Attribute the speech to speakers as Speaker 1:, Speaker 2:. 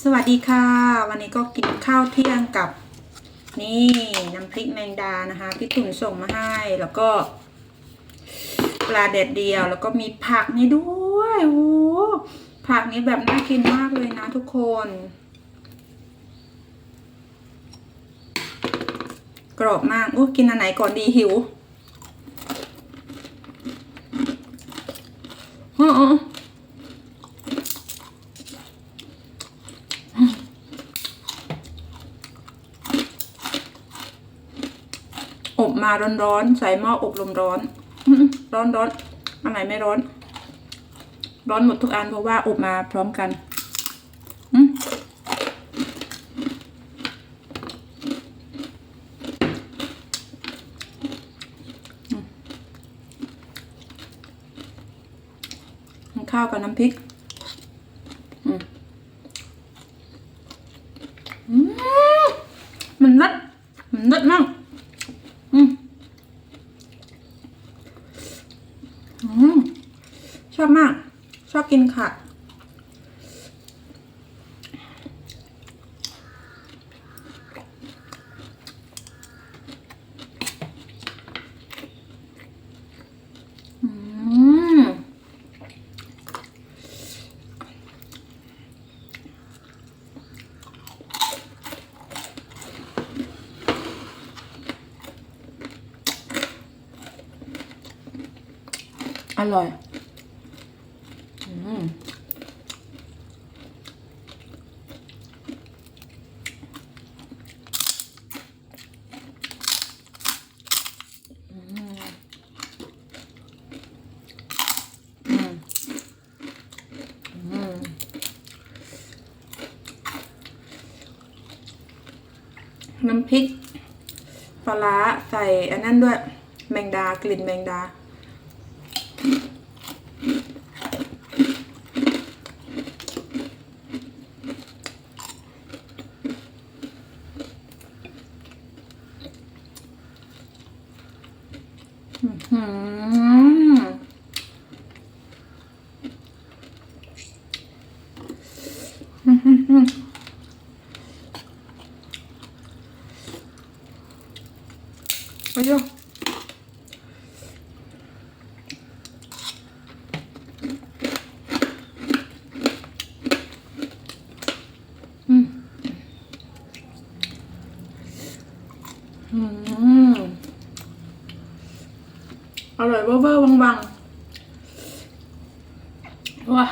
Speaker 1: สวัสดีค่ะ วันนี้ก็กินข้าวเที่ยงกับ นี่น้ำพริกแมงดานะคะพี่ตุ่นส่งมาให้ แล้วก็ปลาแดดเดียว แล้วก็มีผักนี่ด้วยโอ้ผักนี้แบบน่ากินมากเลยนะทุกคน กรอบมากโอ้กินอันไหนก่อนดีหิวอ๋อ อบมาร้อนๆ ใส่หม้ออบลมร้อน ร้อนร้อนอันไหนไม่ร้อน ร้อนหมดทุกอันเพราะว่าอบมาพร้อมกันข้าวกับน้ำพริกมันนัดมันนัดมาก อืมอืม ชอบมาก ชอบกินค่ะ อืม อร่อยอืมอืมอืมอืมน้ำพริกปลาร้าใส่อันนั้นด้วย แมงดากลิ่นแมงดา อืม อร่อยเวอร์เวอร์วังวังว้า